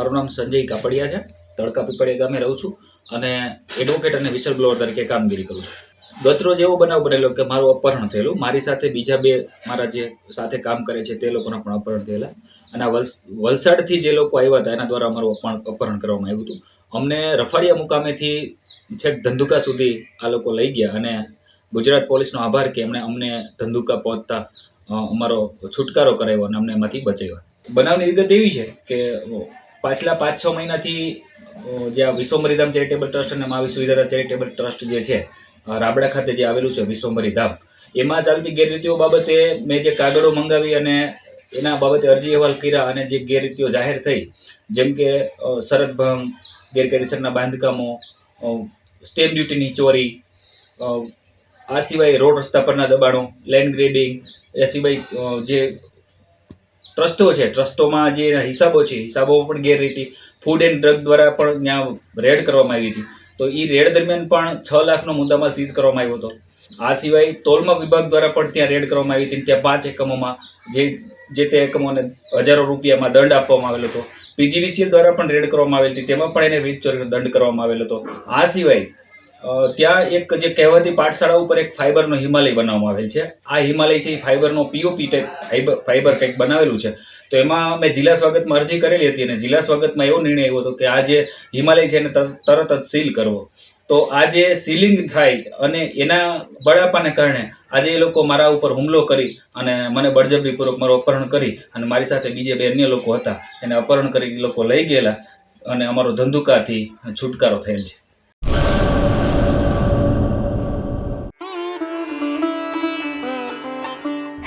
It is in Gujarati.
મારું નામ સંજય કાપડિયા છે. તડકા પીપળિયા ગામે રહું છું અને એડવોકેટ અને વિસલ બ્લોઅર તરીકે કામગીરી કરું છું. ગતરોજ એવો બનાવ બનેલો કે મારું અપહરણ થયેલું. મારી સાથે બીજા બે મારા જે સાથે કામ કરે છે તે લોકોના પણ અપહરણ થયેલા. અને વલસાડથી જે લોકો આવ્યા હતા એના દ્વારા અમારું અપહરણ કરવામાં આવ્યું હતું. અમને રફાડિયા મુકામેથી છેક ધંધુકા સુધી આ લોકો લઈ ગયા અને ગુજરાત પોલીસનો આભાર કે એમણે અમને ધંધુકા પહોંચતા અમારો છુટકારો કરાવ્યો અને અમને એમાંથી બચાવ્યા. બનાવની વિગત એવી છે કે પાછલા પાંચ છ મહિનાથી જે આ વિશ્વમરી ચેરિટેબલ ટ્રસ્ટ અને મહાવી સુવિધા ચેરિટેબલ ટ્રસ્ટ જે છે રાબડા ખાતે જે આવેલું છે વિશ્વમરી ધામ એમાં ચાલતી ગેરરીતિઓ બાબતે મેં જે કાગળો મંગાવી અને એના બાબતે અરજી અહેવાલ કર્યા અને જે ગેરરીતિઓ જાહેર થઈ, જેમ કે શરત ભંગ, ગેરકાયદેસરના બાંધકામો સ્ટેમ્પ ડ્યુટીની ચોરી આ સિવાય રોડ રસ્તા પરના દબાણો, લેન્ડ ગ્રેબિંગ એ સિવાય જે ટ્રસ્ટો છે. ટ્રસ્ટોમાં જે હિસાબો છે હિસાબોમાં પણ ગેરરીતિ. ફૂડ એન્ડ ડ્રગ દ્વારા પણ ત્યાં રેડ કરવામાં આવી હતી. તો એ રેડ દરમિયાન પણ છ લાખનો મુદ્દામાં સીઝ કરવામાં આવ્યો હતો. આ સિવાય તોલમા વિભાગ દ્વારા પણ ત્યાં રેડ કરવામાં આવી હતી ત્યાં પાંચ એકમોમાં જે જે તે એકમોને હજારો રૂપિયામાં દંડ આપવામાં આવેલો હતો. પીજીવીસીએલ દ્વારા પણ રેડ કરવામાં આવેલી હતી. તેમાં પણ એને વીજ ચોરીનો દંડ કરવામાં આવેલો હતો. આ સિવાય ત્યાં એક જે કહેવાતી પાઠશાળા ઉપર એક ફાઈબરનો હિમાલય બનાવવામાં આવેલ છે. આ હિમાલય છે એ ફાઈબરનો પીઓપી ટાઈપ ફાઈબર ફાઈબર કંઈક બનાવેલું છે. તો એમાં મેં જિલ્લા સ્વાગતમાં અરજી કરેલી હતી અને જિલ્લા સ્વાગતમાં એવો નિર્ણય આવ્યો હતો કે આ જે હિમાલય છે એને તરત જ સીલ કરવો. તો આ જે સીલિંગ થાય અને એના બળાપાને કારણે આજે એ લોકો મારા ઉપર હુમલો કરી અને મને બળજબરીપૂર્વક મારું અપહરણ કરી અને મારી સાથે બીજે બે અન્ય લોકો હતા. એને અપહરણ કરી લોકો લઈ ગયેલા અને અમારો ધંધુકાથી છુટકારો થયેલ છે.